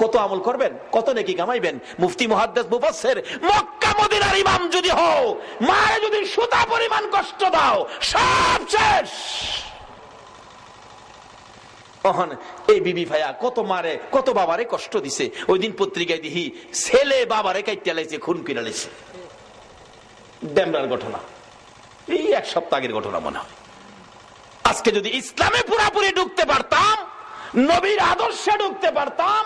কত আমল করবেন? কত নাকি কামাইবেন? মুফতি, মহাদ্দেস মক্কা মদিনার ইমাম যদি হও, মায়ে যদি সুতা পরিমাণ কষ্ট দাও, সব শেষ! এই বিবি ভাইয়া কত মারে, কত বাবারে কষ্ট দিছে। ওই দিন পত্রিকায় দিহি ছেলে বাবারে কাইতে খুন কিনা ডেমরার ঘটনা। এই এক সপ্তাহ আগের ঘটনা মনে হয়। আজকে যদি ইসলামে পুরাপুরি ঢুকতে পারতাম, নবীর আদর্শে ঢুকতে পারতাম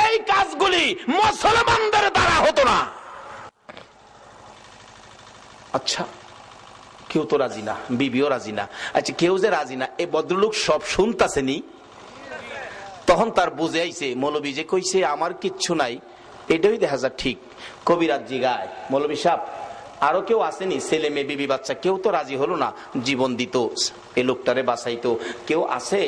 এই কাজগুলি মুসলমানদের দ্বারা হতো না। আচ্ছা কেউ তো রাজি না, বিবিও রাজি না। আচ্ছা কেউ যে রাজি না এই ভদ্রলোক সব শুনতাছেনি? তখন তার বুঝে আইছে, মৌলবী যে কইছে, আমার কিচ্ছু নাই, এটাই দেখা যায় ঠিক। কবিরাজ জিগায়, মৌলবী সাহ আরও কেউ আসেনি? ছেলে মেয়ে, বিবি, বাচ্চা, কেউ তো রাজি হলো না, জীবন দিত, এ লোকটারে বাঁচাইতো। কেউ আছে?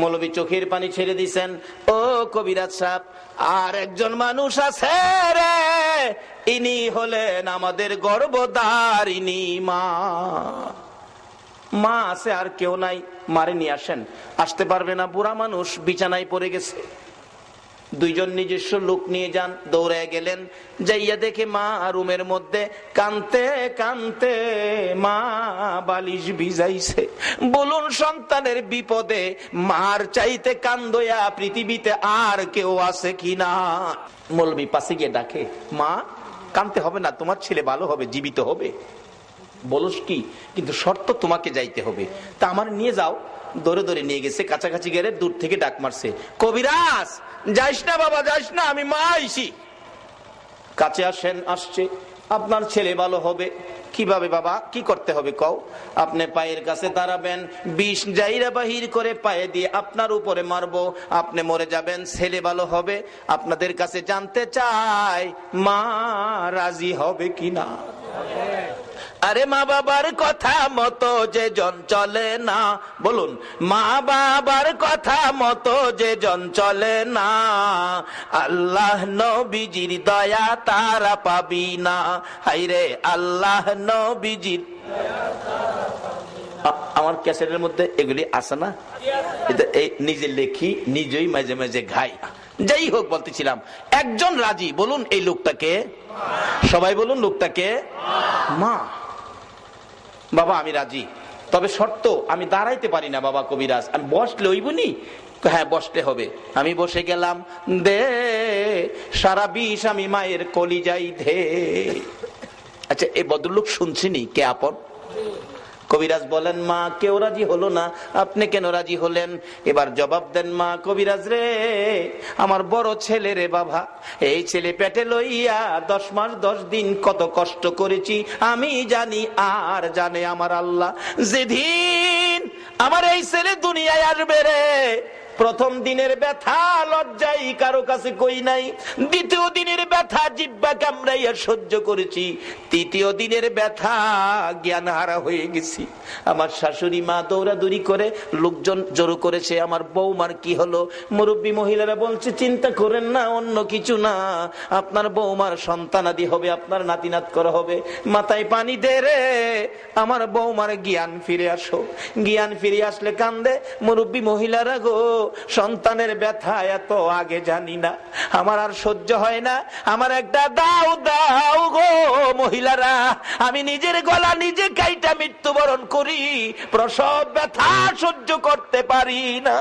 মৌলবী চোখের পানি ছেড়ে দিছেন, ও কবিরাজ সাহ আর একজন মানুষ আছে রে, ইনি হলেন আমাদের গর্বদারিনী মা। মা আছে আর কেউ নাই, মারে নিয়ে আসেন। আসতে পারবে না, বুড়া মানুষ বিছানায় পড়ে গেছে। দুইজন নিজস্ব লোক নিয়ে যান দৌড়ে গেলেন। যাইয়া দেখে মা রুমের মধ্যে কানতে কানতে মা বালিশ ভিজাইছে। বলুন, সন্তানের বিপদে মার চাইতে কান্দয়া পৃথিবীতে আর কেউ আছে কিনা? মলবি পাশে গিয়ে ডাকে, মা, কানতে হবে না, তোমার ছেলে ভালো হবে, জীবিত হবে। বলস কি, কিন্তু শর্ত তোমাকে যাইতে হবে। তা আমার নিয়ে যাও। দৌড়ে দৌড়ে নিয়ে গেছে, কাছাকাছি গেলে দূর থেকে ডাক মারছে, কবিরাজ যাইস না বাবা, যাইস না, আমি মা আইসি কাছে আসেন, আসছে। আপনার ছেলে ভালো হবে। কীভাবে বাবা, কি করতে হবে কও? আপনি পায়ের কাছে দাঁড়াবেন, বিষ জাইরা বাহির করে পায়ে দিয়ে আপনার উপরে মারবো। আপনি মরে যাবেন, ছেলে ভালো হবে। আপনাদের কাছে জানতে চাই, মা রাজি হবে কিনা? আরে মা বাবার কথা মতো যে জন চলে না, বলুন, মা বাবার কথা মতো যে জন চলে না, আল্লাহ নবীজির দয়া তারা পাবি না। হাইরে আল্লাহ নবীজির। আমার ক্যাসেটের মধ্যে এগুলি আছে না? নিজে লেখি, নিজেই মাঝে মাঝে ঘাই। যাই হোক বলতেছিলাম, একজন রাজি, বলুন, এই লোকটাকে? সবাই বলুন, লোকটাকে? মা। বাবা, আমি রাজি। তবে শর্ত, আমি দাঁড়াইতে পারি না, বাবা কবিরাজ। আমি বসলে ওইবনি হ্যাঁ বসতে হবে। আমি বসে গেলাম, দে, সারা বিষ আমি মায়ের কলি যাই ধে আচ্ছা এই ভদ্রলোক শুনছিনি কে আপন? কবিরাজ বলেন, মা, কেউ রাজি হলো না। আপনি কেন রাজি হলেন? এবার জবাব দেন, মা, কবিরাজ রে, আমার বড় ছেলে রে বাবা। এই ছেলে পেটে লইয়া দশ মাস, দশ দিন কত কষ্ট করেছি। আমি জানি আর জানে আমার আল্লাহ। যেদিন আমার এই ছেলে দুনিয়ায় আসবে রে প্রথম দিনের ব্যথা, লজ্জাই কারও কাছে কই নাই। দ্বিতীয় দিনের ব্যথা জিব্বা কামড়াইয়া সহ্য করেছি। তৃতীয় দিনের ব্যথা জ্ঞান হারা হয়ে গেছি। আমার শাশুড়ি মা দৌড়াদৌড়ি করে, লোকজন জড়ো করেছে। আমার বৌমার কি হলো? মুরব্বী মহিলারা বলছে, চিন্তা করেন না, অন্য কিছু না। আপনার বৌমার সন্তানাদি হবে, আপনার নাতিনাত করা হবে। মাথায় পানি দে রে, আমার বৌমার জ্ঞান ফিরে আসো। জ্ঞান ফিরে আসলে কান্দে। মুরব্বী মহিলারা গো সন্তানের ব্যথা এত আগে জানি না। আমার আর সহ্য হয় না। আমার একটা দাও দাও গো মহিলারা। আমি নিজের গলা নিজে কাইটা মৃত্যুবরণ করি। প্রসব ব্যথা সহ্য করতে পারি না।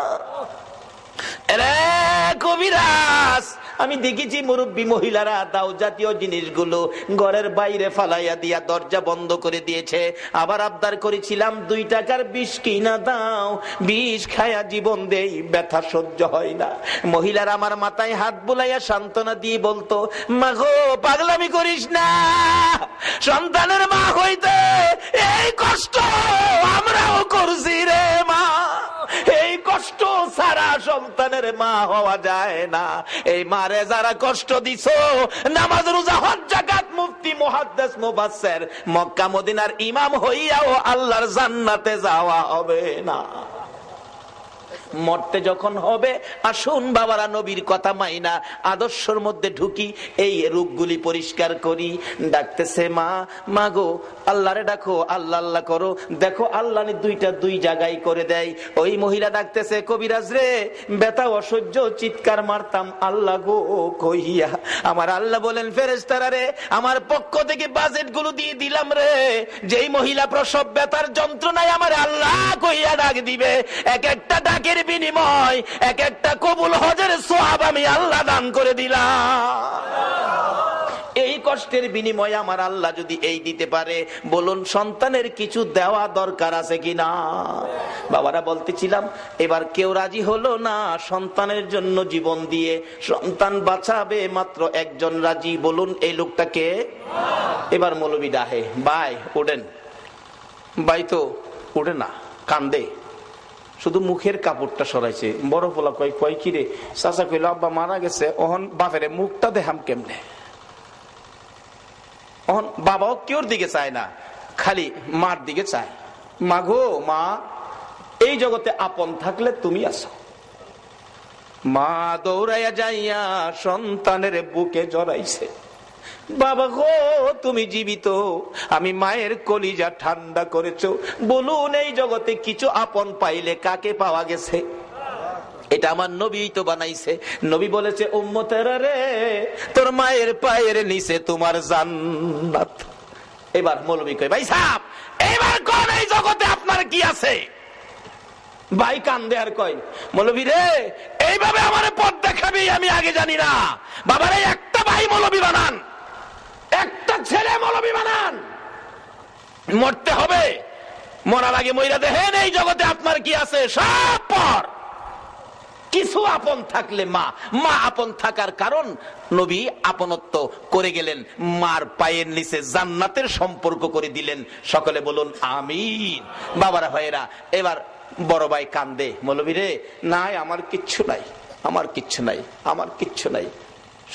রে কবিরাজ! আমি দেখেছি মুরব্বী মহিলারা দাও জাতীয় জিনিসগুলো ঘরের বাইরে ফালাইয়া দিয়া দরজা বন্ধ করে দিয়েছে। আবার আবদার করেছিলাম, দুই টাকার বিষ কিনা দাও। বিষ খায়া জীবন দেই, ব্যথা সহ্য হয় না। মহিলারা আমার মাথায় হাত বুলাইয়া সান্ত্বনা দিয়ে বলতো, মাগো, পাগলামি করিস না। সন্তানের মা হইতে এই কষ্ট আমরাও করছি রে মা এই কষ্ট সারা সন্তানের মা হওয়া যায় না। এই মারে যারা কষ্ট দিছ, নামাজ, রোজা, হজ, জাকাত, মুফতি, মুহাদ্দিস মুবাসসির মক্কা, মদিনার ইমাম হইয়াও আল্লাহর জান্নাতে যাওয়া হবে না। মরতে যখন হবে, আসুন বাবারা, নবীর কথা মাইনা, আদর্শর মধ্যে ঢুকি, এই রূপগুলি পরিষ্কার করি। ডাকতেছে মা মা গো, আল্লাহরে ডাকো, আল্লাহ আল্লাহ করো। দেখো, আল্লাহ দুইটা দুই জায়গায় করে দেয়। ওই মহিলা ডাকতেছে, কবিরাজ রে বেতা অসহ্য, চিৎকার মারতাম। আল্লাহ গো, কহিয়া, আমার আল্লাহ বলেন ফেরেস্তারা রে, আমার পক্ষ থেকে বাজেটগুলো দিয়ে দিলাম রে। যেই মহিলা প্রসব, ব্যথার যন্ত্রণায় আমার আল্লাহ কইয়া ডাক দিবে। এক একটা ডাকের বিনিময় এক একটা কবুল হজের সোয়াব আমি আল্লাহ দান করে দিলাম। এই কষ্টের বিনিময়ে আমার আল্লাহ যদি এই দিতে পারে, বলুন সন্তানের কিছু দেওয়া দরকার আছে কিনা? বাবারা বলতেছিলাম, এবার কেউ রাজি হলো না, সন্তানের জন্য জীবন দিয়ে সন্তান বাঁচাবে, মাত্র একজন রাজি, বলুন এই লোকটাকে এবার মৌলবী ডাহে, বাই ওডেন বাই তো, ওঠে না, কান্দে। শুধু মুখের কাপড়টা সরাইছে। বড় পোলা কয় কয় কিরে চাচা কইল, আব্বা মারা গেছে। ওহন বাপেরে, মুখটা দেহাম কেমনে? অহন, বাবাও কেউর দিকে চায় না, খালি মার দিকে চায়। মা গো, মা, এই জগতে আপন থাকলে তুমি আছো। মা দৌড়াইয়া যাইয়া সন্তানের বুকে জড়াইছে। বাবা গো, তুমি জীবিত। আমি মায়ের কলিজা ঠান্ডা করেছ। বলুন, এই জগতে কিছু আপন পাইলে কাকে পাওয়া গেছে? এটা আমার নবী তো বানাইছে। নবী বলেছে তোর মায়ের পায়ের নিচে তোমার জান্নাত। এবার মৌলবী কই ভাই সাহ এবার কোন এই জগতে আপনার কি আছে? ভাই কান্দে আর কয়, মৌলবী রে, এইভাবে আমার পথ দেখাবি, আমি আগে জানি না। বাবার এই একটা ভাই মৌলবী বানান। একটা ছেলে মৌলবী বানান। মরতে হবে। মরার আগে মহিলা দেখেন, এই জগতে আপনার কি আছে? সব পর। কিছু আপন থাকলে মা। মা আপন থাকার কারণ নবী আপনত্ব করে গেলেন, মার পায়ের নিচে জান্নাতের সম্পর্ক করে দিলেন। সকলে বলুন, আমিন। বাবারা, ভাইয়েরা, এবার বড় ভাই কান্দে, মৌলবী রে, নাই, আমার কিচ্ছু নাই, আমার কিচ্ছু নাই, আমার কিচ্ছু নাই।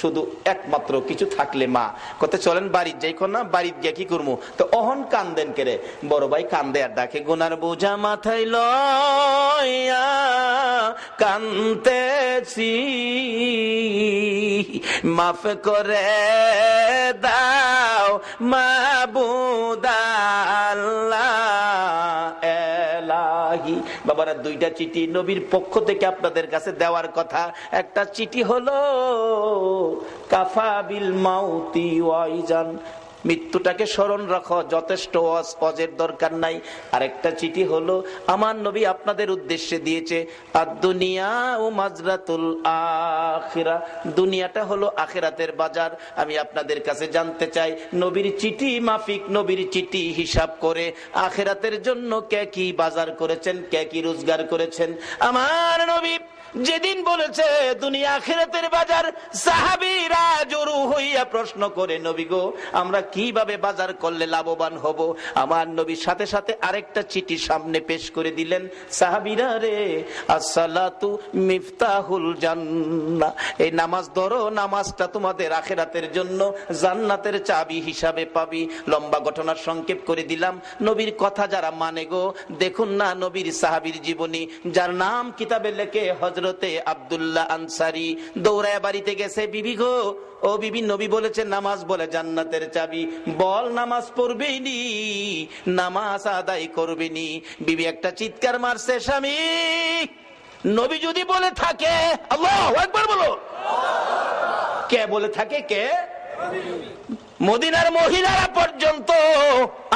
শুধু একমাত্র কিছু থাকলে মা। কত চলেন, বাড়ির যাই না, বাড়ির গিয়ে কি করব তো অহন কান্দেন কেরে? বড় ভাই কান্দে আর ডাকে, গোনার বোঝা মাথায় লয়া কান্তেছি। মাফ করে দাও মাবুদাল্লাহ এলাহি বাবারা, দুইটা চিঠি নবীর পক্ষ থেকে আপনাদের কাছে দেওয়ার কথা। একটা চিঠি হলো, কাফা বিল মাউতি ওয়াইজান। মৃত্যুটাকে স্মরণ রাখো, যথেষ্ট অজ- অজের দরকার নাই। আরেকটা চিঠি হলো, আমার নবী আপনাদের উদ্দেশ্যে দিয়েছে আর দুনিয়া ও মাজরাতুল দুনিয়াটা হলো আখেরাতের বাজার। আমি আপনাদের কাছে জানতে চাই, নবীর চিঠি মাফিক, নবীর চিঠি হিসাব করে আখেরাতের জন্য কে কি বাজার করেছেন, কে কি রোজগার করেছেন? আমার নবী যেদিন বলেছে, দুনিয়া আখেরাতের বাজার, সাহাবিরা জরু প্রশ্ন করে, নবী গো, আমরা কীভাবে বাজার করলে লাভবান হব? আমার নবীর সাথে সাথে আরেকটা চিঠি সামনে পেশ করে দিলেন, সাহাবিরা রে, আসসালাতু মিফতাহুল জান্নাহ, এই নামাজ ধরো, নামাজটা তোমাদের আখেরাতের জন্য জান্নাতের চাবি হিসাবে পাবি। লম্বা ঘটনার সংক্ষেপ করে দিলাম। নবীর কথা যারা মানে গো, দেখুন না নবীর সাহাবীর জীবনী, যার নাম কিতাবে লেখে হজরতে আব্দুল্লাহ আনসারি, দৌড়ায় বাড়িতে গেছে, বিবি গো, ও বিবি নবী বলেছে, নামাজ বলে জান্নাতের চাবি। বল, নামাজ পড়বেই নি? নামাজ আদায় করবে নি। বিবি একটা চিৎকার মারছে, স্বামী, নবী যদি বলে থাকে একবার বলো। কে বলে থাকে, কে? মদিনার মহিলারা পর্যন্ত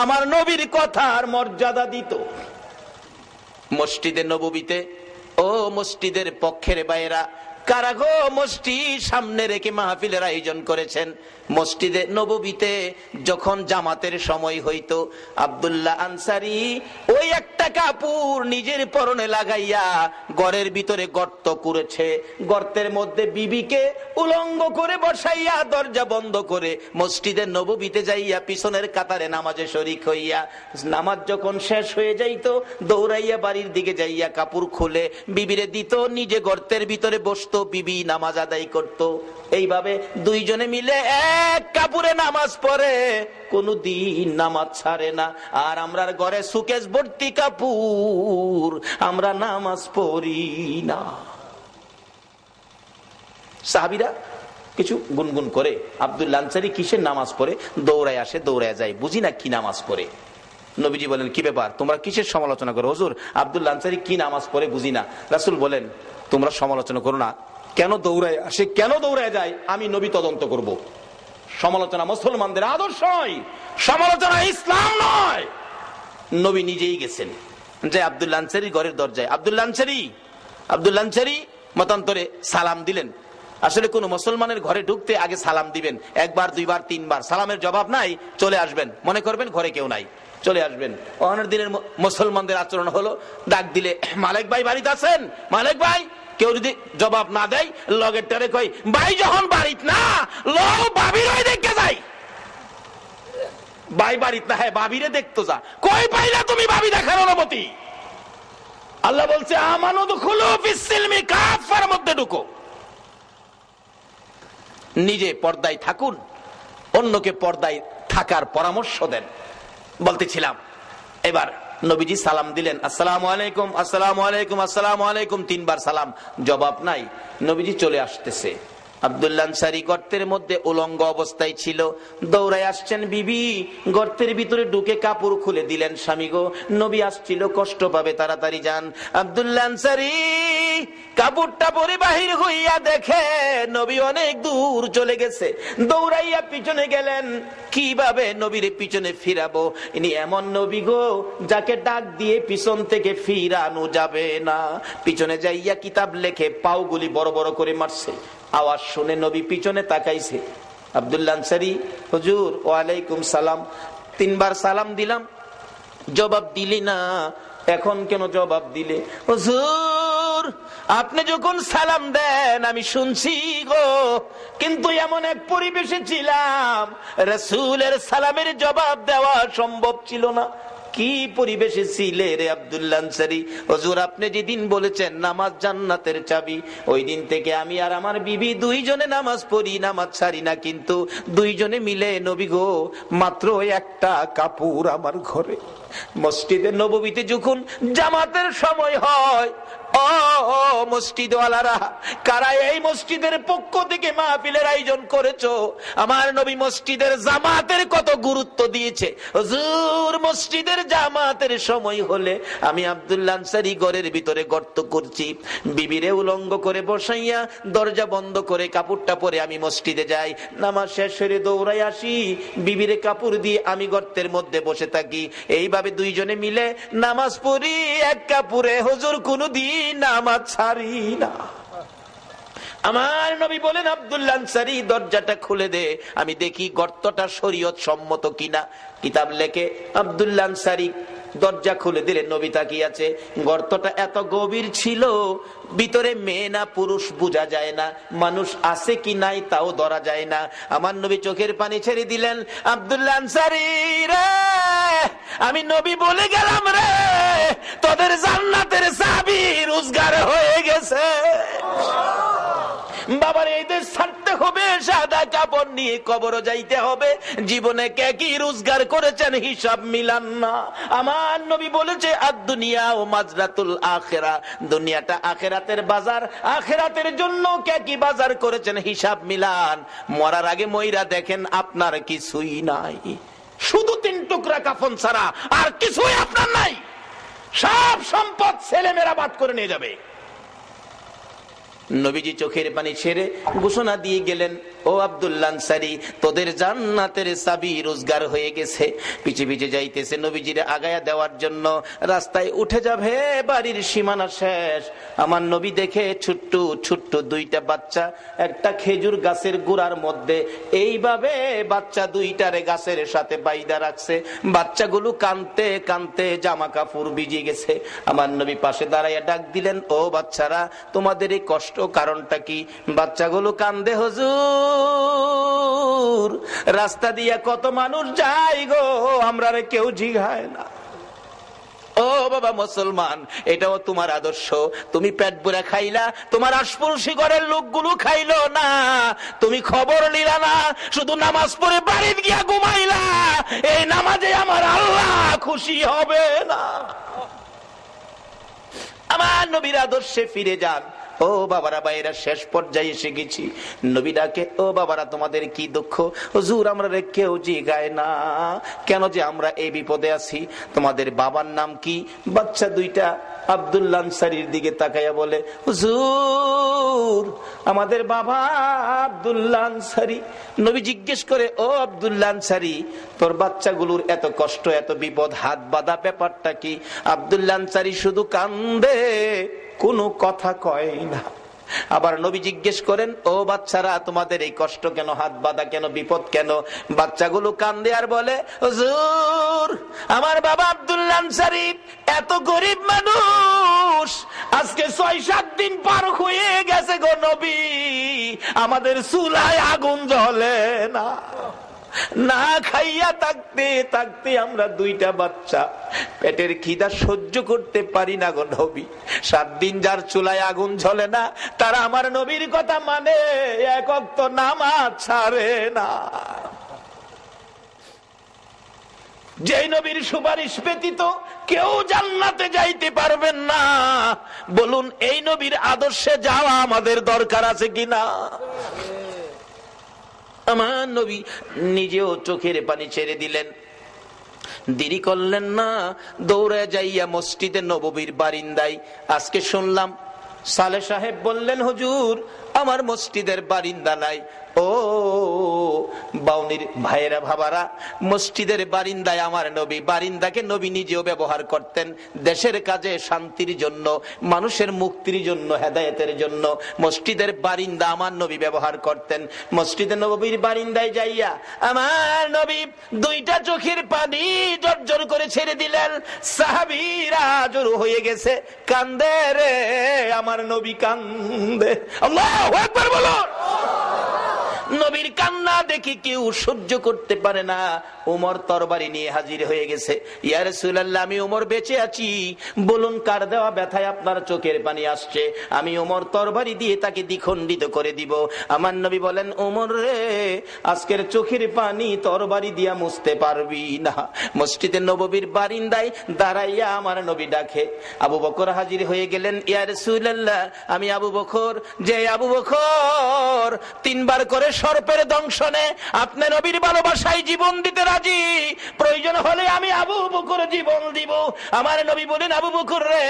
আমার নবীর কথার মর্যাদা দিত। মসজিদে নবীতে ও মসজিদের পক্ষের বাইরা কারাগো মসজিদ সামনে রেখে মাহফিলের আয়োজন করেছেন? মসজিদে নবীতে যখন জামাতের সময় হইতো, আব্দুল্লাহ আনসারি ওই একটা কাপড় নিজের পরনে লাগাইয়া ঘরের ভিতরে গর্ত করেছে। গর্তের মধ্যে বিবিকে উলঙ্গ করে বসাইয়া দরজা বন্ধ করে মসজিদে নবীতে যাইয়া পিছনের কাতারে নামাজে শরিক হইয়া, নামাজ যখন শেষ হয়ে যাইতো, দৌড়াইয়া বাড়ির দিকে যাইয়া কাপড় খুলে বিবিরে দিত, নিজে গর্তের ভিতরে বসতো বিবি নামাজ আদায় করত। এইভাবে দুইজনে মিলে এক কাপুরে নামাজ পড়ে। কোনো দিন নামাজ ছাড়ে না। আর আমরার ঘরে সুকেশ ভর্তি কাপুর আমরা নামাজ পড়ি না। সাহাবিরা কিছু গুনগুন করে। আব্দুল আনসারি কিসের নামাজ পড়ে? দৌড়ায় আসে, দৌড়ায় যায়। বুঝি না কি নামাজ পড়ে? নবীজি বলেন, কি ব্যাপার? তোমরা কিসের সমালোচনা করো? হজুর, আব্দুল আনসারি কি নামাজ পড়ে বুঝি না। রাসুল বলেন তোমরা সমালোচনা করো না। কেন দৌড়ায় আসে কেন দৌড়ায় যায়? আমি নবী তদন্ত করব। সমালোচনা মুসলমানদের আদর্শ নয়। সমালোচনা ইসলাম নয়। নবী নিজেই গেছেন। যে আব্দুল ঘরের দরজায়। আব্দুল আনসারি আব্দুল মতান্তরে সালাম দিলেন। আসলে কোন মুসলমানের ঘরে ঢুকতে আগে সালাম দিবেন। একবার, দুইবার, তিনবার। সালামের জবাব নাই, চলে আসবেন। মনে করবেন ঘরে কেউ নাই। চলে আসবেন। অনেক দিনের মুসলমানদের আচরণ হলো, ডাক দিলে, মালিক ভাই বাড়িতে আছেন? মালিক ভাই? কেউ যদি জবাব না দেয়, লগের টারে কই ভাই, যখন বাড়িত না লো বাবির ওই দেখে যাই। ভাই, বাড়িত না হ্যাঁ বাবিরে দেখতো যা। কই পাইলা তুমি ভাবি দেখার অনুমতি? আল্লাহ বলছে আমানত খুলো ফিসিলমি কাফার মধ্যে ঢুকো। নিজে পর্দায় থাকুন, অন্যকে পর্দায় থাকার পরামর্শ দেন। বলতেছিলাম, এবার নবীজি সালাম দিলেন, আসসালাম আলাইকুম আসসালাম আলাইকুম আসসালাম আলাইকুম। তিনবার সালাম, জবাব নাই। নবীজি চলে আসতেছে। আব্দুল্লাহ আনসারি গর্তের মধ্যে উলঙ্গ অবস্থায় ছিল। দৌড়ায় আসছেন বিবি। গর্তের ভিতরে ঢুকে কাপড় খুলে দিলেন স্বামী গো। নবী আসছিল, কষ্ট পাবে, তাড়াতাড়ি যান। আব্দুল্লাহ কাপড়টা পরে বাহির হইয়া দেখে নবী অনেক দূর চলে গেছে। দৌড়াইয়া পিছনে গেলেন, কীভাবে নবীর পিছনে ফিরাবো? ইনি এমন নবী গো, যাকে ডাক দিয়ে পিছন থেকে ফিরানো যাবে না। পিছনে যাইয়া কিতাব লেখে, পাওগুলি বড় বড় করে মারছে। আওয়াজ শুনে নবী পিছনে তাকাইছে। আব্দুল্লাহ আনসারি, হুজুর, ওয়ালাইকুম সালাম। তিনবার সালাম দিলাম, জবাব দিলি না। এখন কেন জবাব দিলে? হুজুর, আপনি যখন সালাম দেন, আমি শুনছি গো। কিন্তু এমন এক পরিবেশে ছিলাম, রসুলের সালামের জবাব দেওয়া সম্ভব ছিল না। কি পরিবেশে ছিলে রে আবদুল্লাহারি হজুর, আপনি যেদিন বলেছেন নামাজ জান্নাতের চাবি, ওই দিন থেকে আমি আর আমার বিবি দুইজনে নামাজ পড়ি, নামাজ ছাড়ি না, কিন্তু দুইজনে মিলে নবী গো, মাত্র একটা কাপড় আমার ঘরে। মসজিদের নবীতে যখন জামাতের সময় হয় মসজিদওয়ালারা, কারা এই মসজিদের পক্ষ থেকে মাহফিলের আয়োজন করেছ? আমার নবী মসজিদের জামাতের কত গুরুত্ব দিয়েছে। হুজুর, মসজিদের জামাতের সময় হলে আমি আব্দুল্লাহ আনসারি ঘরের ভিতরে গর্ত করছি। বিবিরে উলঙ্গ করে বসাইয়া দরজা বন্ধ করে কাপড়টা পরে আমি মসজিদে যাই। নামাজ শেষ হয়ে দৌড়াই আসি। বিবিরে কাপড় দিয়ে আমি গর্তের মধ্যে বসে থাকি। এইভাবে দুইজনে মিলে নামাজ পড়ি। এক কাপুরে হুজুর কোনদিন নামাজ ছাড়ি না। আমার নবী বলেন, আব্দুল্লাহ আনসারি, দরজাটা খুলে দে। আমি দেখি গর্তটা শরীয়ত সম্মত কিনা। কিতাব লেখে, আব্দুল্লাহ আনসারি দরজা খুলে দিলে নবী তাকিয়ে আছে গর্তটা এত গভীর ছিল, ভিতরে মেয়ে না, পুরুষ বোঝা যায় না, মানুষ আছে কি নাই তাও ধরা যায় না। আমার নবী চোখের পানি ছেড়ে দিলেন, আব্দুল্লাহ আমি নবী বলে গেলাম রে, তোদের জান্নাতের চাবি রোজগার হয়ে গেছে। বাবার এই দেশ ছাড়তে হবে, সাদা কাপড় নিয়ে কবর যাইতে হবে। জীবনে কে কি রোজগার করেছেন হিসাব মিলান না। আমার নবী বলেছে আর দুনিয়া ও মাজরাতুল আখেরা। দুনিয়াটা আখেরাতের বাজার, আখেরাতের জন্য কে কি বাজার করেছেন হিসাব মিলান। মরার আগে ময়রা দেখেন, আপনার কিছুই নাই। শুধু তিন টুকরা কাফন ছাড়া আর কিছুই আপনার নাই। সব সম্পদ ছেলে মেয়েরা বাদ করে নিয়ে যাবে। নবীজি চোখের পানি ছেড়ে ঘোষণা দিয়ে গেলেন ও আব্দুল্লাহ আনসারি, তোদের জান্নাতের চাবি রোজগার হয়ে গেছে। পিছে পিছে যাইতেছে নবীজিরে আগায়া দেওয়ার জন্য। রাস্তায় উঠে যাবে, বাড়ির সীমানা শেষ। আমার নবী দেখে ছোট্ট ছোট্ট দুইটা বাচ্চা, একটা খেজুর গাছের গোড়ার মধ্যে। এইভাবে বাচ্চা দুইটারে গাছের সাথে বাইদা রাখছে। বাচ্চাগুলো কানতে কানতে জামা কাপড় ভিজে গেছে। আমার নবী পাশে দাঁড়াইয়া ডাক দিলেন, ও বাচ্চারা, তোমাদের এই কষ্ট কারণটা কি? বাচ্চাগুলো কান্দে, হজুর রাস্তা দিয়া কত মানুষ যায় গো, আমরা কেউ জিঘায় না। ও বাবা মুসলমান, এটাও তোমার আদর্শ। তুমি পেট বুড়া খাইলা, তোমার আশপুরসি ঘরের লোকগুলো খাইলো না। তুমি খবর নিলা না, শুধু নামাজ পড়ে বাড়িতে গিয়া ঘুমাইলা। এই নামাজে আমার আল্লাহ খুশি হবে না। আমার নবীর আদর্শে ফিরে যান। ও বাবারা, বাইরা, শেষ পর্যায়ে এসে গেছি। নবী ডাকে, ও বাবারা, তোমাদের কি দুঃখ? হুজুর, আমরা রে কেউ জিগায় না। কেন যে আমরা এই বিপদে আছি? তোমাদের বাবার নাম কি? বাচ্চা দুইটা আব্দুল্লাহ আনসারির দিকে তাকাইয়া বলে, হুজুর, আমাদের বাবা আব্দুল্লাহ আনসারি। নবী জিজ্ঞেস করে, ও আব্দুল্লাহ আনসারি, তোর বাচ্চাগুলোর এত কষ্ট, এত বিপদ, হাত বাঁধা ব্যাপারটা কি? আব্দুল্লাহ আনসারি শুধু কান্দে। কোনো কথা কয় না। আবার নবী জিজ্ঞেস করেন, ও বাচ্চারা, তোমাদের এই কষ্ট কেন? হাত বাঁধা কেন? বিপদ কেন? বাচ্চাগুলো কান্দে আর বলে আমার বাবা আব্দুল্লাহ আনসারি এত গরিব মানুষ। আজকে ছয় সাত দিন পার হয়ে গেছে গো নবী। আমাদের চুলায় আগুন জ্বলে না। না খাইয়া থাকতে থাকতে আমরা দুইটা বাচ্চা। পেটের খিদা সহ্য করতে পারি না গো নবী। সাত দিন যার চুলায় আগুন ঝলে না, তারা আমার নবীর কথা মানে। এক অক্ত নামাজ ছাড়ে না। যে নবীর সুপারিশ ব্যতীত কেউ জান্নাতে যাইতে পারবেন না। বলুন, এই নবীর আদর্শে যাওয়া আমাদের দরকার আছে কিনা? আমার নবী নিজেও চোখের পানি ছেড়ে দিলেন। দেরি করলেন না, দৌড়ে যাইয়া মসজিদে নববীর বারিন্দাই আজকে শুনলাম সালে সাহেব বললেন, হুজুর, আমার মসজিদের বারিন্দা নাই। ও বাউনির ভাইয়েরা, ভাবারা, মসজিদের বারিন্দায় আমার নবী, বারিন্দাকে নবী নিজেও ব্যবহার করতেন। দেশের কাজে, শান্তির জন্য, মানুষের মুক্তির জন্য, হেদায়েতের জন্য মসজিদের বারিন্দা আমার নবী ব্যবহার করতেন। মসজিদে নবীর বারিন্দায় যাইয়া আমার নবী দুইটা চোখের পানি জর্জর করে ছেড়ে দিলেন। সাহাবীরা জোর হয়ে গেছে, কান্দে রে, আমার নবী কান্দে। আল্লাহু আকবার বলুন। নবীর কান্না দেখি কেউ সহ্য করতে পারে না। উমর তরবারি নিয়ে হাজির হয়ে গেছে। ইয়ার সুলাল্লাহ আমি উমর বেঁচে আছি। বলুন, কার দেওয়া ব্যথায় আপনার চোখের পানি আসছে? আমি উমর তরবারি দিয়ে তাকে দ্বিখণ্ডিত করে দিব। আমার নবী বলেন, উমর রে, আজকের চোখের পানি তরবারি দিয়া মুছতে পারবি না। মসজিদের নববীর বারিন্দায় দাঁড়াইয়া আমার নবী ডাকে। আবু বকর হাজির হয়ে গেলেন ইয়ার সুলাল্লাহ আমি আবু বকর, যে আবু বকর, তিনবার করে সর্পের দংশনে আপনি নবীর ভালোবাসায় জীবন দিতে রাজি। প্রয়োজন হলে আমি আবু বুকুর জীবন দিব। আমার নবী বলেন, আবু বুকুর রে,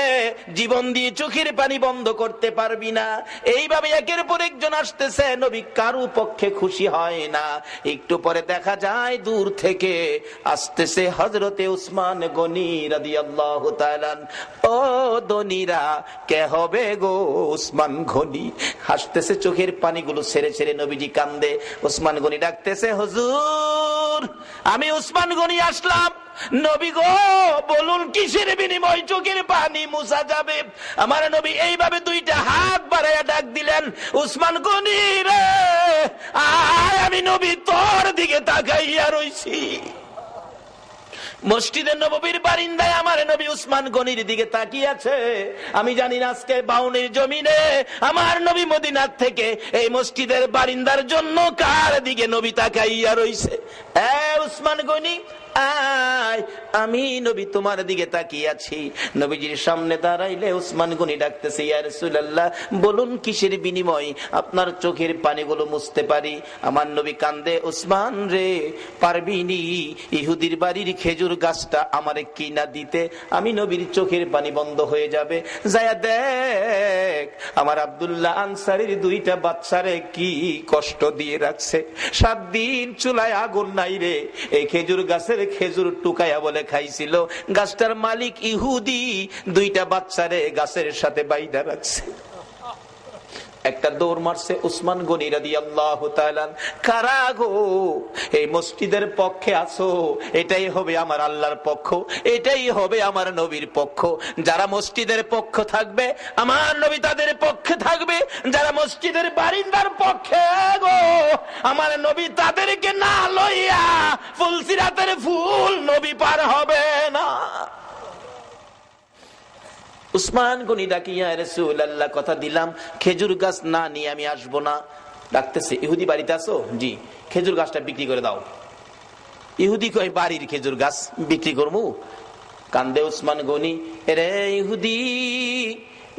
জীবন দিয়ে চোখের পানি বন্ধ করতে পারবি না। এইভাবে একের পর একজন আসতেছে, নবী কারু পক্ষে খুশি হয় না। একটু পরে দেখা যায় দূর থেকে আসতেছে হজরতে উসমান গনি রাদি আল্লাহ ও দনিরা কে হবে গো উসমান ঘনি হাসতেছে, চোখের পানিগুলো ছেড়ে ছেড়ে নবীজি কান্দে উসমান গনি ডাকতেছে, হুজুর, আমি উসমান গনি আসলাম। কিসের বিনিময় চোখের আমার নবী এইভাবে দুইটা হাত ডাক দিলেন, উসমান গনি রে আমি নবী তোর দিকে তাকাইয়া রইছি। মসজিদের নবীর বারিন্দায় আমার নবী উসমান গনির দিকে তাকিয়ে আছে আমি জানি না আজকে বাউনের জমিনে আমার নবী মদিনার থেকে এই মসজিদের বারিন্দার জন্য কার দিকে নবী তাকাইয়া রইছে। এ উসমান গনি আমি নবী তোমার দিকে তাকিয়ে নবীজির সামনে দাঁড়াইলে উসমান গনি ডাকতেছে, ইয়া রাসূলুল্লাহ, বলুন কিসের বিনিময়? আপনার চোখের পানিগুলো মুছতে পারি। আমার নবী কান্দে, উসমান রে পারবিনি ইহুদির বাড়ির খেজুর গাছটা আমারে কিনা দিতে? আমি নবীর চোখের পানি বন্ধ হয়ে যাবে। যায়া দেখ, আমার আব্দুল্লাহ আনসারির দুইটা বাচ্চারে কি কষ্ট দিয়ে রাখছে। সাত দিন চুলায় আগুন নাই রে, এই খেজুর গাছের খেজুর টুকাইয়া বলে খাইছিল। গাছটার মালিক ইহুদি দুইটা বাচ্চারে গাছের সাথে বাইদা রাখছে। একটা দৌড় মারছে উসমান গনি রাদি আল্লাহ কারা গো? এই মসজিদের পক্ষে আসো এটাই হবে আমার আল্লাহর পক্ষ, এটাই হবে আমার নবীর পক্ষ। যারা মসজিদের পক্ষ থাকবে, আমার নবী তাদের পক্ষে থাকবে। যারা মসজিদের বারিন্দার পক্ষে, গো, আমার নবী তাদেরকে না লইয়া ফুলসিরাতের ফুল নবী পার হবে না। উসমান গনি ডাকিয়া রসুল আল্লাহ কথা দিলাম। খেজুর গাছ না নিয়ে আমি আসব না। ডাকতেছে, ইহুদি বাড়িতে আসো জি, খেজুর গাছটা বিক্রি করে দাও। ইহুদি কয়, বাড়ির খেজুর গাছ বিক্রি করব? কান্দে উসমান গনি রে ইহুদি,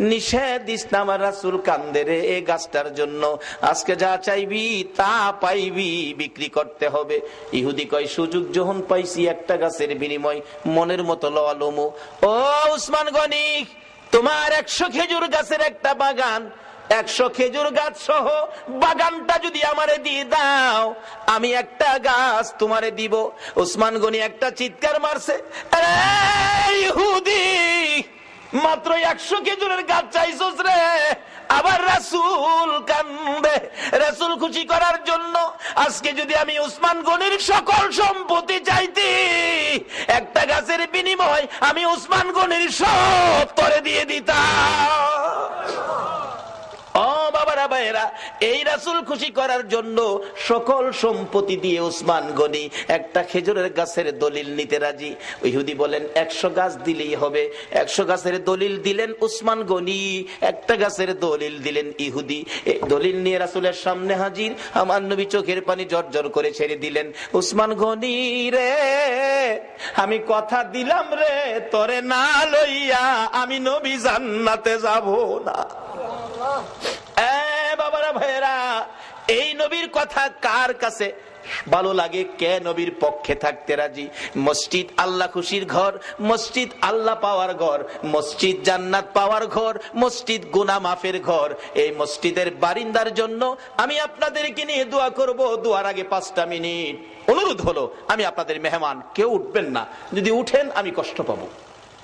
নিষেধ ইসলাম রাসুল কান্দে রে এই গাছটার জন্য। আজকে যা চাইবি তা পাইবি, বিক্রি করতে হবে। ইহুদি কয়, সুযোগ যখন পাইছি একটা গাছের বিনিময়, মনের মতো লওয়ালমু ও উসমান গনি তোমার একশো খেজুর গাছের একটা বাগান, একশো খেজুর গাছ সহ বাগানটা যদি আমারে দিয়ে দাও, আমি একটা গাছ তোমারে দিব। ওসমান গনি একটা চিৎকার মারছে, "আরে ইহুদি মাত্র একশো খেজুরের গাছ চাইছস রে। আবার রাসুল কান্দে রাসুল খুশি করার জন্য আজকে যদি আমি উসমান গনির সকল সম্পত্তি চাইতি, একটা গাছের বিনিময় আমি উসমান গনির সব তরে দিয়ে দিতাম। বাবারা, ভাইয়েরা, এই রাসুল খুশি করার জন্য সকল সম্পত্তি দিয়ে উসমান গনি একটা খেজুরের গাছের দলিল নিতে রাজি। ইহুদি বলেন, একশো গাছ দিলেই হবে। একশো গাছের দলিল দিলেন উসমান গনি, একটা গাছের দলিল দিলেন ইহুদি। দলিল নিয়ে রাসুলের সামনে হাজির, আমার নবী চোখের পানি জর্জর করে ছেড়ে দিলেন। উসমান গনি রে, আমি কথা দিলাম রে, তোরে না লইয়া আমি নবী জান্নাতে যাব না এ বাবারা ভাইয়েরা এই নবীর কথা কার কাছে? ভালো লাগে কে নবীর পক্ষে থাকতে রাজি? মসজিদ আল্লাহ খুশির ঘর, মসজিদ আল্লাহ পাওয়ার ঘর, মসজিদ জান্নাত পাওয়ার ঘর, মসজিদ গুনা মাফের ঘর। এই মসজিদের বারিন্দার জন্য আমি আপনাদেরকে নিয়ে দোয়া করব। দোয়ার আগে পাঁচটা মিনিট। অনুরোধ হলো, আমি আপনাদের মেহমান, কেউ উঠবেন না। যদি উঠেন, আমি কষ্ট পাবো।